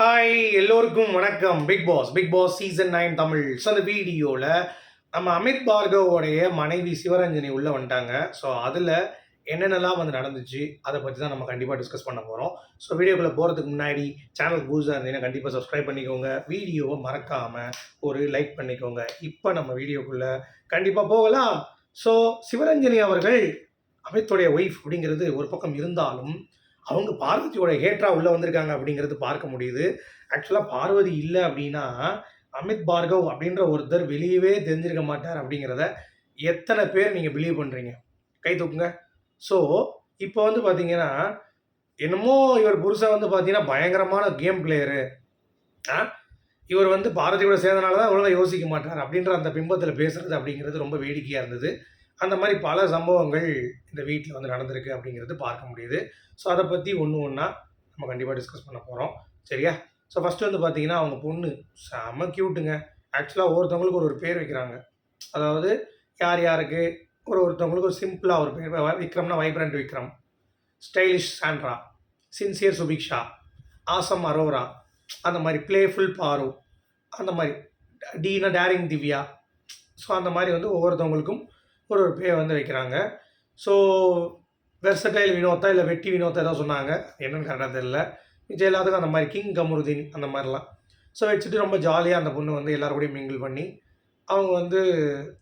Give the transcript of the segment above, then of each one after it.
Hi எல்லோருக்கும் வணக்கம். Bigg Boss Bigg Boss season nine Tamil. So அந்த வீடியோவில் நம்ம அமித் பார்கவோடைய மனைவி சிவரஞ்சனி உள்ளே வந்துட்டாங்க. ஸோ அதில் என்னென்னலாம் வந்து நடந்துச்சு அதை பற்றி தான் நம்ம கண்டிப்பாக டிஸ்கஸ் பண்ண போகிறோம் ஸோ வீடியோக்குள்ளே போகிறதுக்கு முன்னாடி சேனல் புதுசாக இருந்தீங்கன்னா கண்டிப்பாக சப்ஸ்கிரைப் பண்ணிக்கோங்க. வீடியோவை மறக்காமல் ஒரு லைக் பண்ணிக்கோங்க. இப்போ நம்ம வீடியோக்குள்ளே கண்டிப்பாக போகலாம். ஸோ சிவரஞ்சனி அவர்கள் அமித்துடைய ஒய்ஃப் அப்படிங்கிறது ஒரு பக்கம் இருந்தாலும் அவங்க பார்வதியோட ஹேட்ரா உள்ளே வந்திருக்காங்க அப்படிங்கிறது பார்க்க முடியுது. ஆக்சுவலாக பார்வதி இல்லை அப்படின்னா அமித் பார்கவ் அப்படின்ற ஒருத்தர் வெளியவே தெரிஞ்சிருக்க மாட்டார் அப்படிங்கிறத எத்தனை பேர் நீங்கள் பிலீவ் பண்ணுறீங்க கை தூக்குங்க. ஸோ இப்போ வந்து பார்த்தீங்கன்னா என்னமோ இவர் புருஷன் வந்து பார்த்தீங்கன்னா பயங்கரமான கேம் பிளேயரு ஆ? இவர் வந்து பாரதியோட சேர்ந்தனால தான் ஒழுங்காக யோசிக்க மாட்டார் அப்படின்ற அந்த பிம்பத்தில் பேசுறது அப்படிங்கிறது ரொம்ப வேடிக்கையாக இருந்தது. அந்த மாதிரி பல சம்பவங்கள் இந்த வீட்டில் வந்து நடந்திருக்கு அப்படிங்கிறது பார்க்க முடியுது. ஸோ அதை பற்றி ஒன்று ஒன்றா நம்ம கண்டிப்பாக டிஸ்கஸ் பண்ண போகிறோம் சரியா? ஸோ ஃபஸ்ட்டு வந்து பார்த்தீங்கன்னா அவங்க பொண்ணு செம க்யூட்டுங்க ஆக்சுவலாக ஒவ்வொருத்தவங்களுக்கு ஒரு ஒரு பேர் வைக்கிறாங்க. அதாவது யார் யாருக்கு? ஒரு ஒருத்தவங்களுக்கு ஒரு சிம்பிளாக ஒரு பேர் வ- விக்ரம்னா vibrant Vikram. Stylish Sandra sincere Subiksha awesome Aurora அந்த மாதிரி பிளேஃபுல் பாரு அந்த மாதிரி டீனா டேரிங் திவ்யா ஸோ அந்த மாதிரி வந்து ஒவ்வொருத்தவங்களுக்கும் ஒரு ஒரு பேர் வந்து வைக்கிறாங்க. ஸோ வெர்சடைல் வினோத்தா இல்லை வெட்டி வினோத்தா ஏதோ சொன்னாங்க. என்னன்னு கரெக்டாக தெரியல. மிச்சம் எல்லாத்துக்கும் அந்த மாதிரி கிங் கமருதீன் அந்த மாதிரிலாம். ஸோ வச்சுட்டு ரொம்ப ஜாலியாக அந்த பொண்ணு வந்து எல்லாரும் கூடயும் மிங்கிள் பண்ணி அவங்க வந்து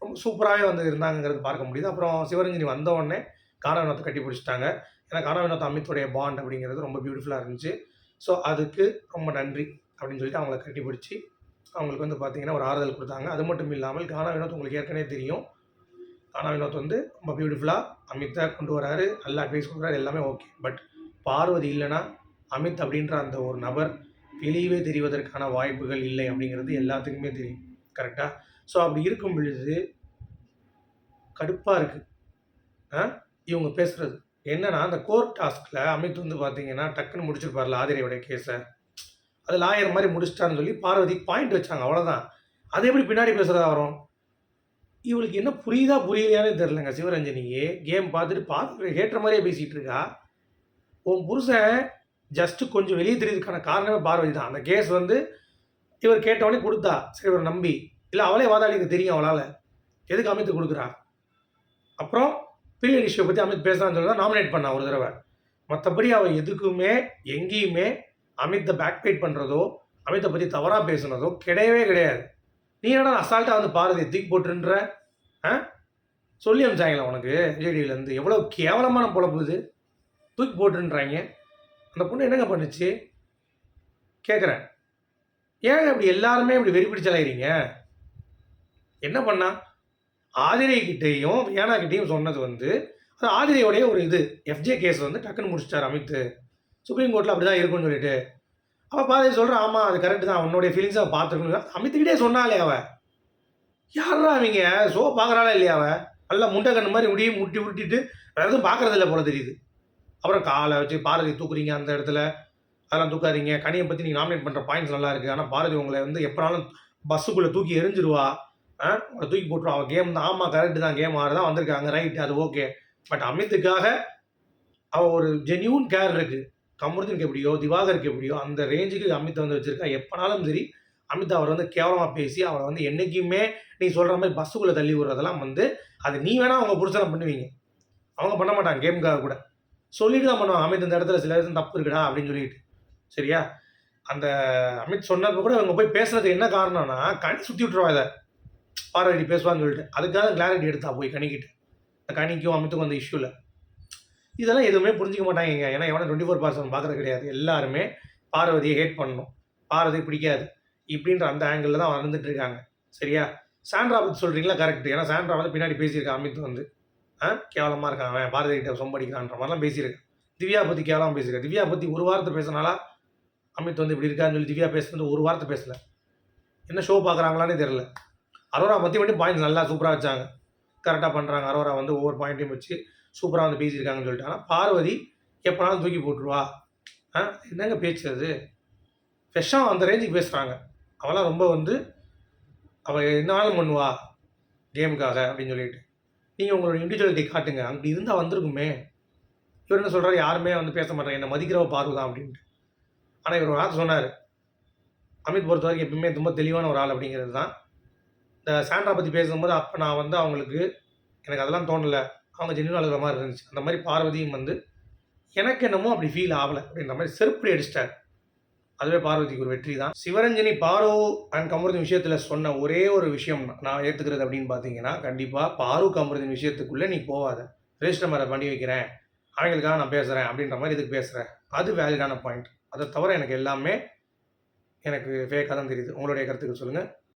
ரொம்ப சூப்பராகவே வந்து இருந்தாங்கங்கிறது பார்க்க முடியுது. அப்புறம் சிவரஞ்சனி வந்த உடனே காணவினத்தை கட்டி பிடிச்சிட்டாங்க. ஏன்னா காணவினத்தை அமித்துடைய பாண்ட் அப்படிங்கிறது ரொம்ப பியூட்டிஃபுல்லாக இருந்துச்சு. ஸோ அதுக்கு ரொம்ப நன்றி அப்படின்னு சொல்லிட்டு அவங்கள கட்டி பிடிச்சி அவங்களுக்கு வந்து பார்த்தீங்கன்னா ஒரு ஆறுதல் கொடுத்தாங்க. அது மட்டும் இல்லாமல் கானா வினோத் உங்களுக்கு ஏற்கனவே தெரியும். ஆனால் வினோத் வந்து ரொம்ப பியூட்டிஃபுல்லாக அமித்தை கொண்டு வராரு. நல்ல அட்வைஸ் கொடுக்குறாரு. எல்லாமே ஓகே பட் பார்வதி இல்லைன்னா அமித் அப்படின்ற அந்த ஒரு நபர் வெளியவே தெரிவதற்கான வாய்ப்புகள் இல்லை அப்படிங்கிறது எல்லாத்துக்குமே தெரியும். கரெக்டாக ஸோ அப்படி இருக்கும் பொழுது கடுப்பாக இருக்குது ஆ? இவங்க பேசுகிறது என்னன்னா அந்த கோர்ட் டாஸ்கில் அமித் வந்து பார்த்தீங்கன்னா டக்குன்னு முடிச்சிருப்பார்ல ஆதிரையோட கேஸை அது லாயர் மாதிரி முடிச்சிட்டான்னு சொல்லி பார்வதி பாயிண்ட் வச்சாங்க. அவ்வளோதான் அது எப்படி பின்னாடி பேசுகிறதா வரும்? இவளுக்கு என்ன புரியுதா புரியலையானே தெரிலங்க சிவரஞ்சனிக்கு. கேம் பார்த்துட்டு பார்த்து கேட்டுற மாதிரியே பேசிகிட்டு இருக்கா. உன் புருஷன் ஜஸ்ட்டு கொஞ்சம் வெளியே தெரியறதுக்கான காரணமே பார்வதி தான். அந்த கேஸ் வந்து இவர் கேட்டவனே கொடுத்தா. சரி இவர் நம்பி. இல்லை அவளே வாதாடிக்கு தெரியும் அவளால். எதுக்கு அமைத்து கொடுக்குறா? அப்புறம் பீரியட் இஷ்யூ பற்றி அமித் பேசலாம்னு சொல்லி தான் நாமினேட் பண்ணா ஒரு தடவை. மற்றபடி அவள் எதுக்குமே எங்கேயுமே அமித்தை பேக் பெயிட் பண்ணுறதோ அமித்தை பற்றி தவறாக பேசுனதோ கிடையவே கிடையாது. நீ என்னடா அசால்ட்டாக வந்து பாரதி தூக்கி போட்டுன்ற ஆ? சொல்லி அனுப்பிச்சாங்களா உனக்கு விஜய்டிவிலேருந்து எவ்வளோ கேவலமான பொழப்பு இது தூக்கி போட்டுன்றாங்க அந்த பொண்ணு என்னங்க பண்ணுச்சு? கேட்குறேன் ஏங்க இப்படி எல்லாருமே இப்படி வெறி பிடிச்சலாயிருங்க என்ன பண்ணா? ஆதிரை கிட்டேயும் சொன்னது வந்து அது ஆதிரையோடைய ஒரு இது. எஃப்ஜே கேஸ் வந்து டக்குன்னு முடிச்சிட்டார் அமித். சுப்ரீம் கோர்ட்டில் அப்படி தான் இருக்கும்னு சொல்லிட்டு. அவள் பாதி சொல்கிறான் ஆமாம் அது கரெக்டு தான். அவனுடைய ஃபீலிங்ஸை அவள் பார்த்துருக்கணும் அமித்துக்கிட்டே சொன்னாலே அவள் யாரா அவங்க ஷோ பார்க்குறாளா இல்லையா அவள் நல்லா முண்டை கண்ணு மாதிரி முடியும் முட்டி முட்டிட்டு வேறு எதுவும் பார்க்குறதில்ல போல தெரியுது. அப்புறம் காலை வச்சு பாரதி தூக்குறீங்க அந்த இடத்துல. அதெல்லாம் தூக்காதீங்க. கனியை பற்றி நீங்கள் நாமினேட் பண்ணுற பாயிண்ட்ஸ் நல்லா இருக்குது ஆனால் பாரதி உங்களை வந்து எப்போனாலும் பஸ்ஸுக்குள்ளே தூக்கி எரிஞ்சிருவா. ஆ? உங்களை தூக்கி போட்டுருவா. அவள் கேம் தான். ஆமாம் கரெக்டு தான். கேம் ஆறு தான் வந்திருக்காங்க. ரைட் அது ஓகே பட் அமித்துக்காக அவள் ஒரு ஜென்யூன் கேர் இருக்குது கமருதனுக்கு எப்படியோ திவாகருக்கு எப்படியோ அந்த ரேஞ்சுக்கு அமித் வந்து வச்சிருக்கா. எப்போனாலும் சரி அமித் அவர் வந்து கேவலமாக பேசி அவளை வந்து என்றைக்குமே நீ சொல்கிற மாதிரி பஸ்ஸுக்குள்ளே தள்ளி விடுறதெல்லாம் வந்து அது நீ வேணால் அவங்க புருஷனை பண்ணுவீங்க. அவங்க பண்ண மாட்டாங்க கேமுக்காக கூட. சொல்லிட்டு தான் பண்ணுவாங்க அமித் இந்த இடத்துல சில இடத்துல தப்பு இருக்குடா அப்படின்னு சொல்லிட்டு. சரியா? அந்த அமித் சொன்னப்போ கூட அவங்க போய் பேசுறதுக்கு என்ன காரணம்னா கனி சுற்றி விட்டுருவா இதை. பாரதி பேசுவான்னு சொல்லிட்டு. அதுக்காக கிளாரிட்டி எடுத்தா போய் கணிக்கிட்டு. அந்த கனிக்கும் அமித்துக்கும் அந்த இஷ்யூவில் இதெல்லாம் எதுவுமே புரிஞ்சிக்க மாட்டாங்க ஏன்னா எவனை டுவெண்ட்டி ஃபோர் பர்சன்ட் பார்க்குறது கிடையாது. எல்லாருமே பார்வதியை ஹேட் பண்ணணும். பார்வதி பிடிக்காது. இப்படின்ற அந்த ஆங்கிளில் தான் வந்துட்டு இருக்காங்க. சரியா? சாண்ட்ரா பற்றி சொல்கிறீங்களா கரெக்ட் ஏன்னா சாண்ட்ரா வந்து பின்னாடி பேசியிருக்கான் அமித் வந்து. ஆ? கேவலமாக இருக்கான் அவன். பாரதி கிட்ட சொம்படிக்கிறான்ற மாதிரிலாம் பேசியிருக்கான் திவ்யா பற்றி கேவலமாக பேசியிருக்கேன் திவ்யா பற்றி ஒரு வார்த்தை பேசினாலா அமித் வந்து இப்படி இருக்கான்னு சொல்லி திவ்யா பேசுனது ஒரு வார்த்தை பேசல. என்ன ஷோ பார்க்குறாங்களானே தெரில அரோரா பற்றி மட்டும் பாயிண்ட்ஸ் நல்லா சூப்பராக வச்சாங்க. கரெக்டாக பண்ணுறாங்க அரோரா வந்து ஒவ்வொரு பாயிண்ட்டையும் வச்சு சூப்பராக வந்து பேசியிருக்காங்கன்னு சொல்லிட்டு. ஆனால் பார்வதி எப்போனாலும் தூக்கி போட்டுருவா. ஆ என்னங்க பேச்சு அது? ஃப்ரெஷ்ஷாக அந்த ரேஞ்சுக்கு பேசுகிறாங்க அவளாம் ரொம்ப வந்து அவள் என்னாலும் பண்ணுவா கேமுக்காக அப்படின்னு சொல்லிட்டு. நீங்கள் உங்களோட இண்டிவிஜுவலிட்டி காட்டுங்க. அப்படி இருந்தால் வந்திருக்குமே. இவர் என்ன சொல்கிறாரு யாருமே வந்து பேச மாட்டாங்க. என்னை மதிக்கிறவ பார்வை தான் அப்படின்ட்டு. ஆனால் இவர் ஒரு ஆள் சொன்னார். அமித் பொறுத்த வரைக்கும் எப்பவுமே ரொம்ப தெளிவான ஒரு ஆள் அப்படிங்கிறது தான். இந்த சாண்ட்ரா பற்றி பேசும்போது அப்போ நான் வந்து அவங்களுக்கு எனக்கு அதெல்லாம் தோணலை. அவங்க ஜென்யூன் அழுகிற மாதிரி இருந்துச்சு. அந்த மாதிரி பார்வதியும் வந்து எனக்கு என்னமோ அப்படி ஃபீல் ஆகலை. அப்படின்ற மாதிரி செருப்படி அடிச்சிட்டார். அதுவே பார்வதிக்கு ஒரு வெற்றி தான். சிவரஞ்சனி பாரு அண்ட் கமருதின் விஷயத்தில் சொன்ன ஒரே ஒரு விஷயம் நான் ஏற்றுக்கிறது அப்படின்னு பார்த்தீங்கன்னா கண்டிப்பாக பாரு கமருதின் விஷயத்துக்குள்ளே நீ போகாத ரெஜிஸ்டர் மேலே பண்ணி வைக்கிறேன். அவங்களுக்காக நான் பேசுகிறேன் அப்படின்ற மாதிரி இதுக்கு பேசுகிறேன் அது வேலிடான பாயிண்ட் அதை தவிர எனக்கு எல்லாமே எனக்கு ஃபேக்காக தான் தெரியுது. உங்களுடைய கருத்துக்கள் சொல்லுங்கள்